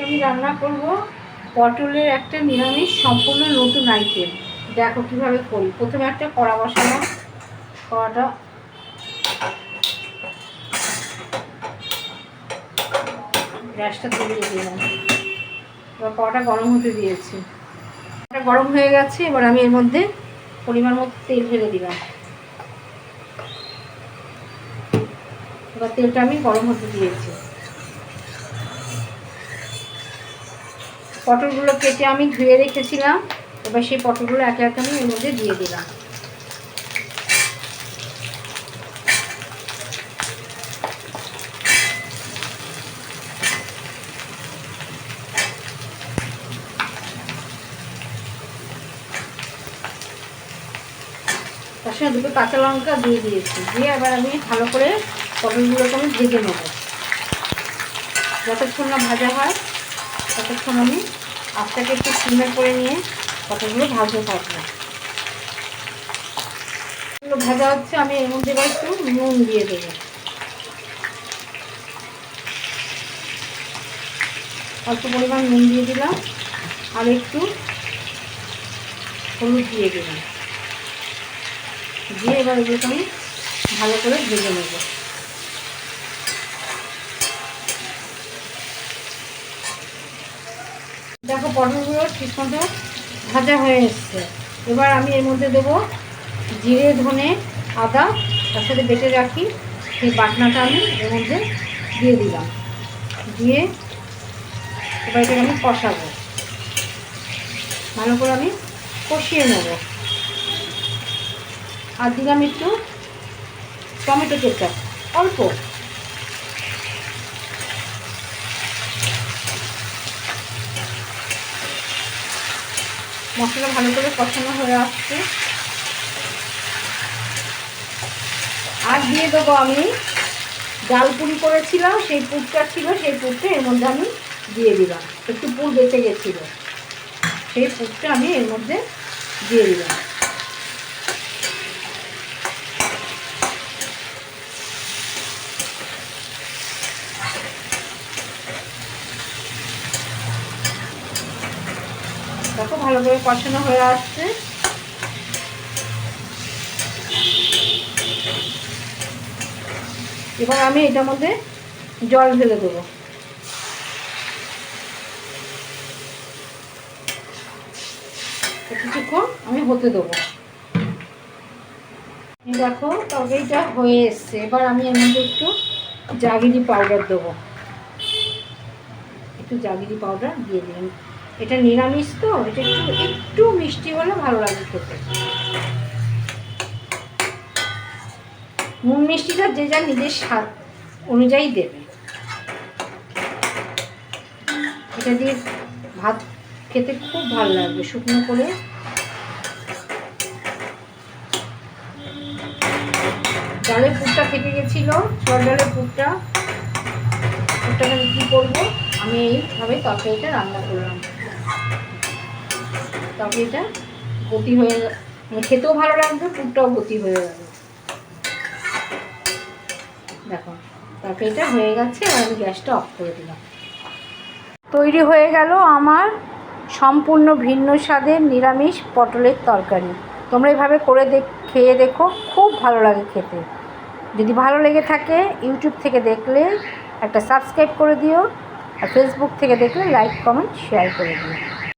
আমি রান্না করব পটলের একটা নিরামিষ সম্পূর্ণ নতুন আইটেম দেখো কীভাবে করি। প্রথমে একটা কড়া বসালাম কড়াটা গ্যাসটা তুলিয়ে দিলাম। এবার কড়াটা গরম হতে দিয়েছি। কড়াটা গরম হয়ে গেছে, এবার আমি এর মধ্যে পরিমাণ মতো তেল ঢেলে দিলাম। এবার তেলটা আমি গরম হতে দিয়েছি। পটলগুলো কেটে আমি ধুয়ে রেখেছিলাম। এবার সেই পটলগুলো একে একে আমি এর মধ্যে দিয়ে দিলাম। তার সঙ্গে দুটো কাঁচা লঙ্কা দিয়ে দিয়েছি। দিয়ে আবার আমি ভালো করে পটলগুলোকে আমি ভেজে নেব। যতক্ষণ না ভাজা হয় ততক্ষণ আমি আস্তাকে একটু সিমে করে নিয়ে কতগুলো ভাজতে থাকব এগুলো ভাজা হচ্ছে, আমি এর মধ্যে একটু নুন দিয়ে দেবো। অল্প পরিমাণ নুন দিয়ে দিলাম, আর একটু হলুদ দিয়ে দিলাম। দিয়ে এবার এগুলোকে আমি ভালো করে ভেজে নেব। দেখো পটলগুলো ঠিক মতো ভাজা হয়ে এসছে। এবার আমি এর মধ্যে দেবো জিরে, ধনে, আদা। তার সাথে বেটে রাখি সেই বাটনাটা আমি এর মধ্যে দিয়ে দিলাম। দিয়ে এবার এটাকে আমি কষাবো। ভালো করে আমি কষিয়ে নেব। আর দিলাম একটু টমেটো কেচাপ। অল্প। মশলা ভালো করে কষানো হয়ে আসছে। আর দিয়ে দেবো আমি ডাল পুরি করেছিলাম, সেই পুরটা ছিল, সেই পুরটা এর মধ্যে আমি দিয়ে দিলাম। একটু পুর বেঁচে গেছিল। সেই পুরটা আমি এর মধ্যে দিয়ে দিলাম। দেখো, ভালো করে কষানো হয়ে আসছে। এবার আমি এটার মধ্যে জল ঢেলে দেবো। কিছুক্ষণ আমি হতে দেবো। দেখো তবে এটা হয়ে এসছে। এবার আমি এর মধ্যে একটু জাগিরি পাউডার দেবো। একটু জাগিরি পাউডার দিয়ে দিলাম। এটা নিরামিষ তো, এটা একটু একটু মিষ্টি হলে ভালো লাগে খেতে। নুন মিষ্টিটা যে যা নিজের স্বাদ অনুযায়ী দেবে। এটা দিয়ে ভাত খেতে খুব ভালো লাগবে, শুকনো করে। ডালের পুরটা থেকে গেছিল ছোট ডালের পুরটা। পুরটাকে কী করব? আমি এইভাবে তরকারিটা রান্না করলাম। তরকারিটা গতি হয়ে মানে খেতেও ভালো লাগবে, পুরটাও গতি হয়ে যাবে। দেখো তরকারিটা হয়ে গেছে, আর আমি গ্যাসটা অফ করে দিলাম। তৈরি হয়ে গেল আমার সম্পূর্ণ ভিন্ন স্বাদের নিরামিষ পটলের তরকারি। তোমরা এভাবে করে দেখ, খেয়ে দেখো, খুব ভালো লাগে খেতে। যদি ভালো লেগে থাকে, ইউটিউব থেকে দেখলে একটা সাবস্ক্রাইব করে দিও, আর ফেসবুক থেকে দেখলে লাইক, কমেন্ট, শেয়ার করে দিও।